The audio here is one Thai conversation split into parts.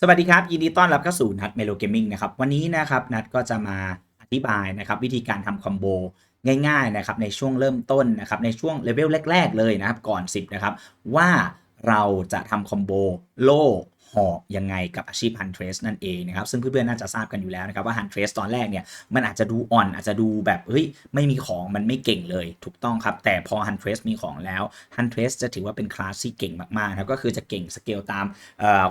สวัสดีครับ ยินดีต้อนรับเข้าสู่นัดเมโลเกมมิ่งนะครับวันนี้นะครับนัดก็จะมาอธิบายนะครับวิธีการทำคอมโบง่ายๆนะครับในช่วงเริ่มต้นนะครับในช่วงเลเวลแรก ๆ เลยนะครับก่อน 10นะครับว่าเราจะทำคอมโบโล่ หอกยังไงกับอาชีพ Huntress นั่นเองนะครับซึ่งเพื่อนๆน่าจะทราบกันอยู่แล้วนะครับว่า Huntress ตอนแรกเนี่ยมันอาจจะดูอ่อนอาจจะดูแบบเฮ้ยไม่มีของมันไม่เก่งเลยถูกต้องครับ แต่พอ Huntress มีของแล้ว Huntress จะถือว่าเป็นคลาสที่เก่งมากๆนะครับก็คือจะเก่งสเกลตาม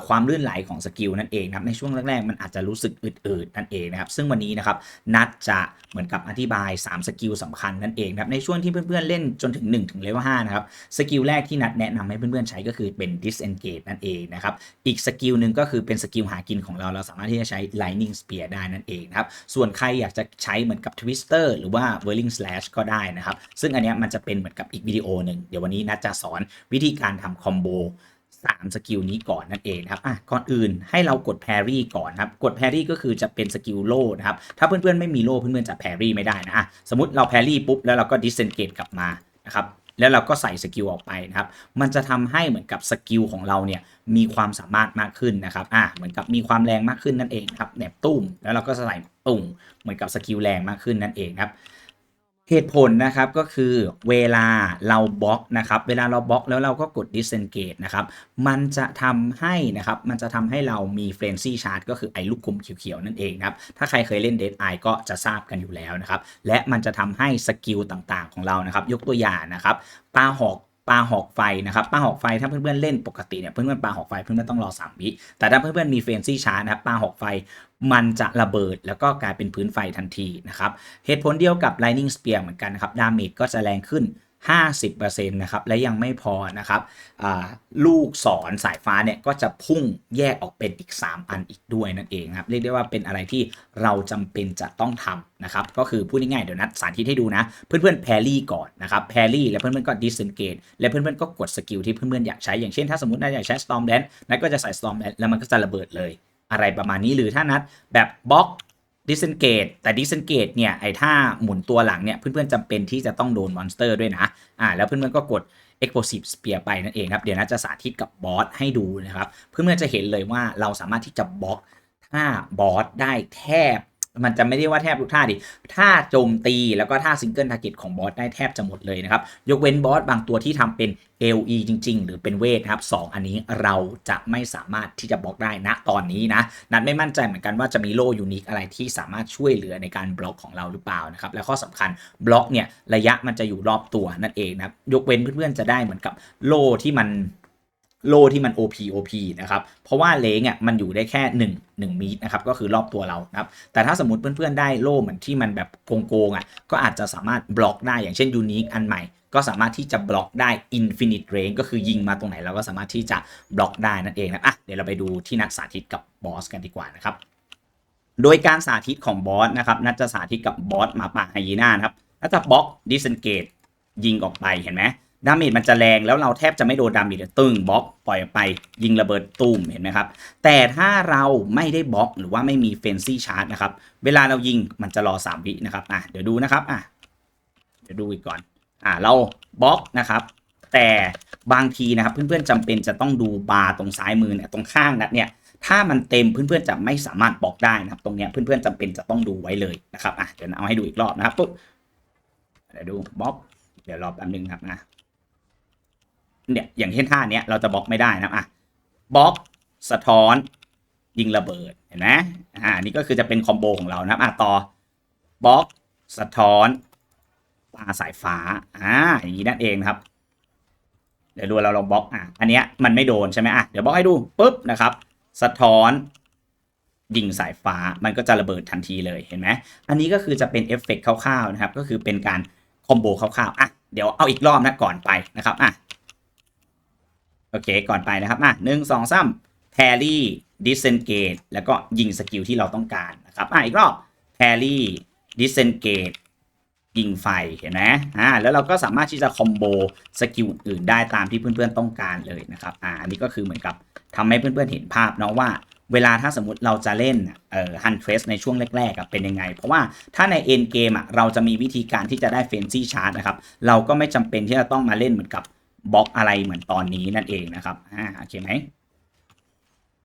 ความลื่นไหลของสกิลนั่นเองนะครับในช่วงแรกๆมันอาจจะรู้สึกอืดๆนั่นเองนะครับซึ่งวันนี้นะครับนัดจะเหมือนกับอธิบาย 3 สกิลสำคัญนั่นเองนะครับในช่วงที่เพื่อนๆเล่นจนถึง1ถึงเลเวล5นะครับสกิลแรกที่นัดแนะนำให้เพื่อนๆใช้ก็คือเป็น disengage นั่นเองนะครับอีกสกิลหนึ่งก็คือเป็นสกิลหากินของเรา เราสามารถที่จะใช้ lightning spear ได้นั่นเองนะครับ ส่วนใครอยากจะใช้เหมือนกับ twister หรือว่า whirling slash ก็ได้นะครับ ซึ่งอันนี้มันจะเป็นเหมือนกับอีกวิดีโอหนึ่งเดี๋ยววันนี้นัดจะสอนวิธีการทำคอมโบ3สกิลนี้ก่อนนั่นเองนะครับอะก่อนอื่นให้เรากดแพรี่ก่อนครับ กดแพรี่ก็คือจะเป็นสกิลโล่นะครับ ถ้าเพื่อนๆไม่มีโล่เพื่อนๆจะแพรี่ไม่ได้นะอะสมมติเราแพรี่ปุ๊บแล้วเราก็ดิสเซนเกตกลับมานะครับ แล้วเราก็ใส่สกิลออกไปนะครับ มันจะทำให้เหมือนกับสกิลของเราเนี่ยมีความสามารถมากขึ้นนะครับอ่าเหมือนกับมีความแรงมากขึ้นนั่นเองครับแหนบตุ้มแล้วเราก็ใส่ตุ่มเหมือนกับสกิลแรงมากขึ้นนั่นเองครับ เหตุผลนะครับก็คือเวลาเราบล็อกนะครับ เวลาเราบล็อกแล้วเราก็กด disengage นะครับ มันจะทำให้นะครับ มันจะทำให้เรามี frenzy chart ก็คือไอ้ลูกคุมเขียวๆนั่นเองนะครับ ถ้าใครเคยเล่น Dead Eye ก็จะทราบกันอยู่แล้วนะครับ และมันจะทำให้สกิลต่างๆของเรานะครับ ยกตัวอย่างนะครับปลาหอก ปลาหอกไฟนะครับปลาหอกไฟถ้าเพื่อนๆเล่นปกติเนี่ยเพื่อนๆปลาหอกไฟเพื่อนๆต้องรอ3วิแต่ถ้าเพื่อนๆมีเฟรนซี่ชาร์นะครับปลาหอกไฟมันจะระเบิดแล้วก็กลายเป็นพื้นไฟทันทีนะครับเหตุผลเดียวกับ Lightning Spear เหมือนกันนะครับดาเมจก็จะแรงขึ้น 50%นะครับและยังไม่พอนะครับลูกศรสายฟ้าเนี่ยก็จะพุ่งแยกออกเป็นอีก 3 อันอีกด้วยนั่นเองครับเรียกได้ว่าเป็นอะไรที่เราจำเป็นจะต้องทำนะครับก็คือพูดง่ายๆเดี๋ยวนัดสาธิตให้ดูนะ เพื่อนๆแพรี่ก่อนนะครับแพรี่แล้วเพื่อนๆก็ disengage แล้วเพื่อนๆก็กดสกิลที่เพื่อนๆอยากใช้อย่างเช่นถ้าสมมตินัดอยากใช้ storm dance นัดก็จะใส่ storm dance แล้วมันก็จะระเบิดเลย อะไรประมาณนี้หรือถ้านัดแบบบล็อก ดิสเซนเกตแต่ดิสเซนเกตเนี่ยไอ้ถ้าหมุนตัวหลังเนี่ยเพื่อนๆจำเป็นที่จะต้องโดนมอนสเตอร์ด้วยนะอ่าแล้วเพื่อนๆก็กด explosive spear ไปนั่นเองครับ เดี๋ยวนะจะสาธิตกับบอสให้ดูนะครับ เพื่อนๆจะเห็นเลยว่าเราสามารถที่จะบล็อกถ้าบอสได้แทบ มันจะไม่ได้ว่าแทบทุกท่าดิท่าโจมตีแล้วก็ท่าซิงเกิลทาร์เก็ตของบอสได้แทบจะหมดเลยนะครับ ยกเว้นบอสบางตัวที่ทำเป็น LE จริง ๆ หรือเป็นเวทนะครับสองอันนี้เราจะไม่สามารถที่จะบล็อกได้ณตอนนี้นะ นัดไม่มั่นใจเหมือนกันว่าจะมีโล่ยูนิคอะไรที่สามารถช่วยเหลือในการบล็อกของเราหรือเปล่านะครับ และข้อสำคัญบล็อกเนี่ยระยะมันจะอยู่รอบตัวนั่นเองนะยกเว้นเพื่อนๆจะได้เหมือนกับโล่ที่มัน โลที่มัน OP OP นะครับ เพราะว่าเลงอะมันอยู่ได้แค่ 1 1มีตนะครับ ก็คือรอบตัวเรานะครับ แต่ถ้าสมมติเพื่อนๆได้โล่เหมือนที่มันแบบโกงๆอะ ก็อาจจะสามารถบล็อกได้ อย่างเช่นยูนิคอันใหม่ ก็สามารถที่จะบล็อกได้ Infinite Range ก็คือยิงมาตรงไหนเราก็สามารถที่จะบล็อกได้นั่นเองนะอะเดี๋ยวเราไปดูที่นักสาธิตกับบอสกันดีกว่านะครับโดยการสาธิตของบอสนะครับนัดจะสาธิตกับบอสหมาป่าไฮยีน่านะครับนัดจะบล็อก disengage ยิงออกไปเห็นไหม ดาเมจมันจะแรงแล้วเราแทบจะไม่โดนดาเมจตึงบล็อกปล่อยไปยิงระเบิดตูมเห็นไหมครับ แต่ถ้าเราไม่ได้บล็อกหรือว่าไม่มีเฟนซี่ชาร์จนะครับ เวลาเรายิงมันจะรอ 3 วินะครับอะเดี๋ยวดูนะครับอะเดี๋ยวดูอีกก่อนอะเราบล็อกนะครับ แต่บางทีนะครับเพื่อนๆจำเป็นจะต้องดูบาร์ตรงซ้ายมือเนี่ยตรงข้างนัดเนี่ยถ้ามันเต็มเพื่อนๆจะไม่สามารถบล็อกได้นะครับ ตรงเนี้ยเพื่อนๆจำเป็นจะต้องดูไว้เลยนะครับอะเดี๋ยวเอาให้ดูอีกรอบนะครับปุ๊บเดี๋ยวดูบล็อกเดี๋ยวรอแป๊บนึงครับนะ เนี่ยอย่างเช่นท่าเนี้ยเราจะบล็อกไม่ได้นะอะบล็อกสะท้อนยิงระเบิดเห็นไหมอ่านี่ก็คือจะเป็นคอมโบของเรานะอะต่อบล็อกสะท้อนปาสายฟ้าอ่าอย่างนี้นั่นเองครับ เดี๋ยวดูเราลองบล็อกอะอันเนี้ยมันไม่โดนใช่ไหมอะเดี๋ยวบล็อกให้ดูปุ๊บนะครับ สะท้อนยิงสายฟ้ามันก็จะระเบิดทันทีเลยเห็นไหมอันนี้ก็คือจะเป็นเอฟเฟกต์คร่าวๆนะครับ ก็คือเป็นการคอมโบคร่าวๆอะเดี๋ยวเอาอีกรอบนะก่อนไปนะครับอะ โอเค ก่อนไปนะครับอะหนึ่งสองสามแพรี่ดิสเซนเกตแล้วก็ยิงสกิลที่เราต้องการนะครับอะอีกรอบแพรี่ดิสเซนเกตยิงไฟเห็นไหมอ่าแล้วเราก็สามารถที่จะคอมโบสกิลอื่นได้ตามที่เพื่อนๆต้องการเลยนะครับอ่าอันนี้ก็คือเหมือนกับทำให้เพื่อนๆเห็นภาพเนาะว่าเวลาถ้าสมมติเราจะเล่นเอ่อฮันเทรสในช่วงแรกๆเป็นยังไง เพราะว่าถ้าในเอ็นเกมอะเราจะมีวิธีการที่จะได้เฟนซี่ชาร์จนะครับ เราก็ไม่จำเป็นที่จะต้องมาเล่นเหมือนกับ บล็อกอะไรเหมือนตอนนี้นั่นเองนะครับอ่าโอเคไหม